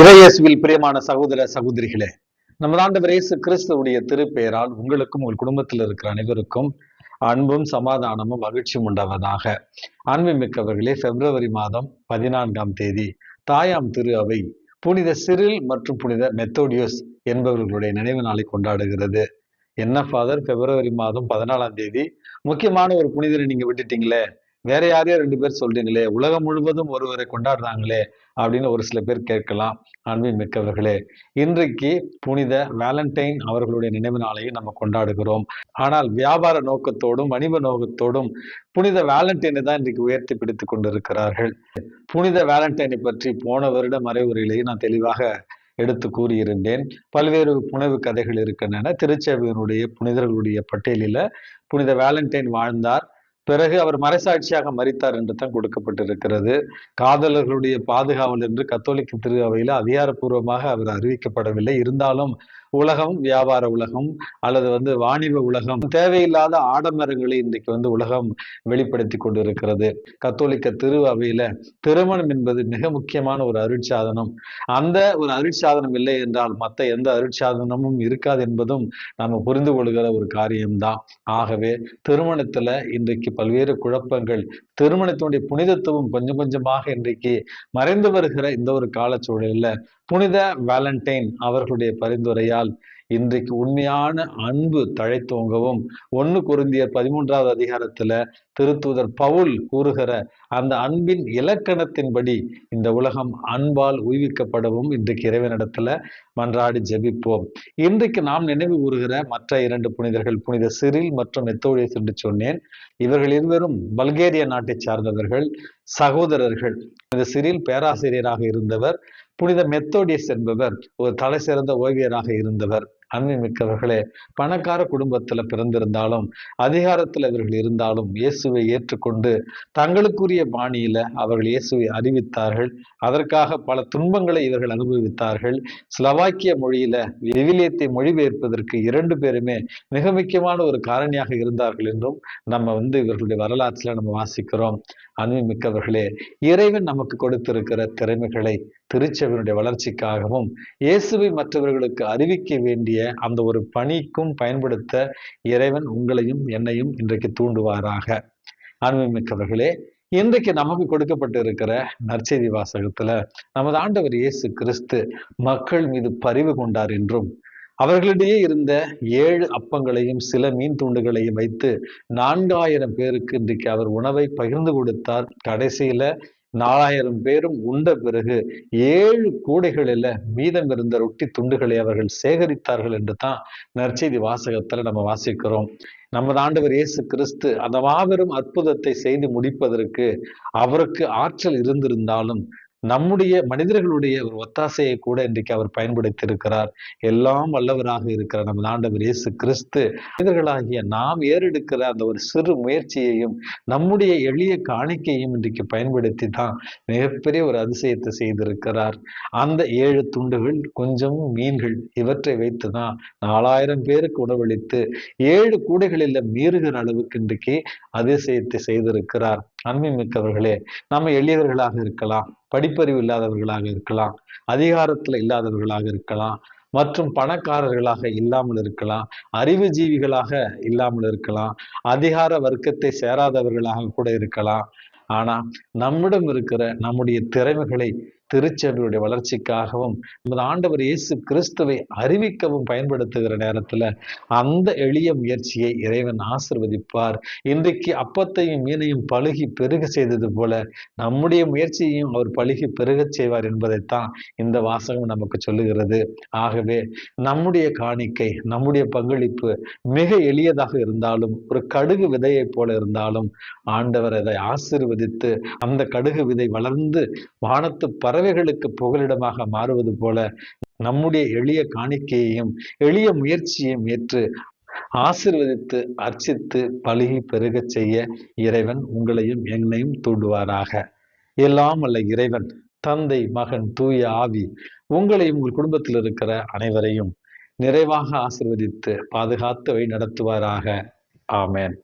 இறையேசுவில் பிரியமான சகோதர சகோதரிகளே நமது ஆண்டவர் இயேசு கிறிஸ்துவுடைய திருப்பெயரால் உங்களுக்கும் உங்கள் குடும்பத்தில் இருக்கிற அனைவருக்கும் அன்பும் சமாதானமும் மகிழ்ச்சியும் உண்டாவதாக. அன்பு மிக்கவர்களே பிப்ரவரி மாதம் பதினான்காம் தேதி தாயாம் திரு அவை புனித சிறில் மற்றும் புனித மெத்தோடியோஸ் என்பவர்களுடைய நினைவு நாளை கொண்டாடுகிறது. என்ன ஃபாதர் பிப்ரவரி மாதம் பதினாலாம் தேதி முக்கியமான ஒரு புனிதரை நீங்க விட்டுட்டீங்களே வேற யாரையோ ரெண்டு பேர் சொல்றீங்களே உலகம் முழுவதும் ஒருவரை கொண்டாடுறாங்களே அப்படின்னு ஒரு சில பேர் கேட்கலாம் அன்பின் மிக்கவர்களே. இன்றைக்கு புனித வேலண்டைன் அவர்களுடைய நினைவு நாளையும் நம்ம கொண்டாடுகிறோம். ஆனால் வியாபார நோக்கத்தோடும் வணிக நோக்கத்தோடும் புனித வேலண்டைனை தான் இன்றைக்கு உயர்த்தி பிடித்து கொண்டிருக்கிறார்கள். புனித வேலண்டைனை பற்றி போன வருட மறைவுரையிலேயே நான் தெளிவாக எடுத்து கூறியிருந்தேன். பல்வேறு புனவு கதைகள் இருக்கின்றன. திருச்சபையினுடைய புனிதர்களுடைய பட்டியலில் புனித வேலண்டைன் வாழ்ந்தார். பிறகு அவர் மறைசாட்சியாக மறித்தார் என்று தான் கொடுக்கப்பட்டிருக்கிறது. காதலர்களுடைய பாதுகாவல் என்று கத்தோலிக்க திருவையில் அதிகாரப்பூர்வமாக அவர் அறிவிக்கப்படவில்லை. இருந்தாலும் உலகம் வியாபார உலகம் அல்லது வந்து வாணிப உலகம் தேவையில்லாத ஆடம்பரங்களை இன்றைக்கு வந்து உலகம் வெளிப்படுத்தி கொண்டிருக்கிறது. கத்தோலிக்க திருவவையில திருமணம் என்பது மிக முக்கியமான ஒரு அருட்சாதனம். அந்த ஒரு அருட்சாதனம் இல்லை என்றால் மற்ற எந்த அருட்சாதனமும் இருக்காது என்பதும் நம்ம புரிந்து கொள்கிற ஒரு காரியம்தான். ஆகவே திருமணத்துல இன்றைக்கு பல்வேறு குழப்பங்கள் திருமணத்தினுடைய புனிதத்துவம் கொஞ்சம் கொஞ்சமாக இன்றைக்கு மறைந்து வருகிற இந்த ஒரு காலச்சூழலில் புனித வேலண்டைன் அவர்களுடைய பரிந்துரையால் இன்றைக்கு உண்மையான அன்பு தழைத்தோங்கவும் ஒன்று குருந்தியர் பதிமூன்றாவது அதிகாரத்துல திருத்துதர் பவுல் கூறுகிற அந்த அன்பின் இலக்கணத்தின்படி இந்த உலகம் அன்பால் உய்விக்கப்படவும் இன்றைக்கு இறைவனிடத்துல மன்றாடி ஜெபிப்போம். இன்றைக்கு நாம் நினைவு கூறுகிற மற்ற இரண்டு புனிதர்கள் புனித சிறில் மற்றும் மெத்தோடியஸ் என்று சொன்னேன். இவர்கள் இருவரும் பல்கேரிய நாட்டை சார்ந்தவர்கள் சகோதரர்கள். இந்த சிறில் பேராசிரியராக இருந்தவர். புனித மெத்தோடியஸ் என்பவர் ஒரு தலை சிறந்த ஓவியராக இருந்தவர் அன்பு மிக்கவர்களே. பணக்கார குடும்பத்தில் பிறந்திருந்தாலும் அதிகாரத்தில் இவர்கள் இருந்தாலும் இயேசுவை ஏற்றுக்கொண்டு தங்களுக்குரிய பாணியில் அவர்கள் இயேசுவை அறிவித்தார்கள். அதற்காக பல துன்பங்களை இவர்கள் அனுபவித்தார்கள். ஸ்லவாக்கிய மொழியில விவிலியத்தை மொழிபெயர்ப்பதற்கு இரண்டு பேருமே மிக முக்கியமான ஒரு காரணியாக இருந்தார்கள் என்றும் நம்ம வந்து இவர்களுடைய வரலாற்றில் நம்ம வாசிக்கிறோம். அன்பு மிக்கவர்களே இறைவன் நமக்கு கொடுத்திருக்கிற திறமைகளை திருச்சபையினுடைய வளர்ச்சிக்காகவும் இயேசுவை மற்றவர்களுக்கு அறிவிக்க வேண்டிய அந்த ஒரு பணிக்கும் பயன்படுத்த இறைவன் உங்களையும் என்னையும் இன்றைக்கு தூண்டுவாராக. அன்புமிக்கவர்களே இன்றைக்கு நமக்கு கொடுக்கப்பட்டு இருக்கிற நற்செய்தி வாசகத்துல நமது ஆண்டவர் இயேசு கிறிஸ்து மக்கள் மீது பரிவு கொண்டார் என்றும் அவர்களிடையே இருந்த ஏழு அப்பங்களையும் சில மீன் துண்டுகளையும் வைத்து நான்காயிரம் பேருக்கு இன்றைக்கு அவர் உணவை பகிர்ந்து கொடுத்தார். கடைசியில நாலாயிரம் பேரும் உண்ட பிறகு ஏழு கூடைகளில் மீதம் இருந்த ரொட்டி துண்டுகளை அவர்கள் சேகரித்தார்கள் என்று தான் நற்செய்தி வாசகத்தில் நம்ம வாசிக்கிறோம். நமது ஆண்டவர் இயேசு கிறிஸ்து அந்த மாபெரும் அற்புதத்தை செய்து முடிப்பதற்கு அவருக்கு ஆற்றல் இருந்திருந்தாலும் நம்முடைய மனிதர்களுடைய ஒரு ஒத்தாசையை கூட இன்றைக்கு அவர் பயன்படுத்தி இருக்கிறார் எல்லாம் வல்லவராக இருக்கிற நம்ம ஆண்டவர் இயேசு கிறிஸ்து மனிதர்களாகிய நாம் ஏறெடுக்கிற அந்த ஒரு சிறு முயற்சியையும் நம்முடைய எளிய காணிக்கையும் இன்றைக்கு பயன்படுத்தி தான் மிகப்பெரிய ஒரு அதிசயத்தை செய்திருக்கிறார். அந்த ஏழு துண்டுகள் கொஞ்சம் மீன்கள் இவற்றை வைத்து தான் நாலாயிரம் பேருக்கு உணவளித்து ஏழு கூடைகளில் மீறுகிற அளவுக்கு இன்றைக்கு அதிசயத்தை செய்திருக்கிறார். நன்மை மிக்கவர்களே நம்ம எளியவர்களாக இருக்கலாம் படிப்பறிவு இல்லாதவர்களாக இருக்கலாம் அதிகாரத்துல இல்லாதவர்களாக இருக்கலாம் மற்றும் பணக்காரர்களாக இல்லாமல் இருக்கலாம் அறிவுஜீவிகளாக இல்லாமல் இருக்கலாம் அதிகார வர்க்கத்தை சேராதவர்களாக கூட இருக்கலாம். ஆனா நம்மிடம் இருக்கிற நம்முடைய திறமைகளை திருச்சபையுடைய வளர்ச்சிக்காகவும் நமது ஆண்டவர் இயேசு கிறிஸ்துவை அறிவிக்கவும் பயன்படுத்துகிற நேரத்துல அந்த எளிய முயற்சியை இறைவன் ஆசிர்வதிப்பார். இன்றைக்கு அப்பத்தையும் மீனையும் பழுகி பெருக செய்தது போல நம்முடைய முயற்சியையும் அவர் பழுகி பெருக செய்வார் என்பதைத்தான் இந்த வாசகம் நமக்கு சொல்லுகிறது. ஆகவே நம்முடைய காணிக்கை நம்முடைய பங்களிப்பு மிக எளியதாக இருந்தாலும் ஒரு கடுகு விதையைப் போல இருந்தாலும் ஆண்டவர் அதை ஆசிர்வதித்து அந்த கடுகு விதை வளர்ந்து வானத்து பறவை பறவைகளுக்கு புகலிடமாக மாறுவது போல நம்முடைய எளிய காணிக்கையையும் எளிய முயற்சியையும் ஏற்று ஆசிர்வதித்து அர்ச்சித்து பழுகி பெருகச் செய்ய இறைவன் உங்களையும் என்னையும் தூண்டுவாராக. எல்லாம் அல்ல இறைவன் தந்தை மகன் தூய ஆவி உங்களையும் உங்கள் குடும்பத்தில் இருக்கிற அனைவரையும் நிறைவாக ஆசிர்வதித்து பாதுகாத்து வழி நடத்துவாராக. ஆமேன்.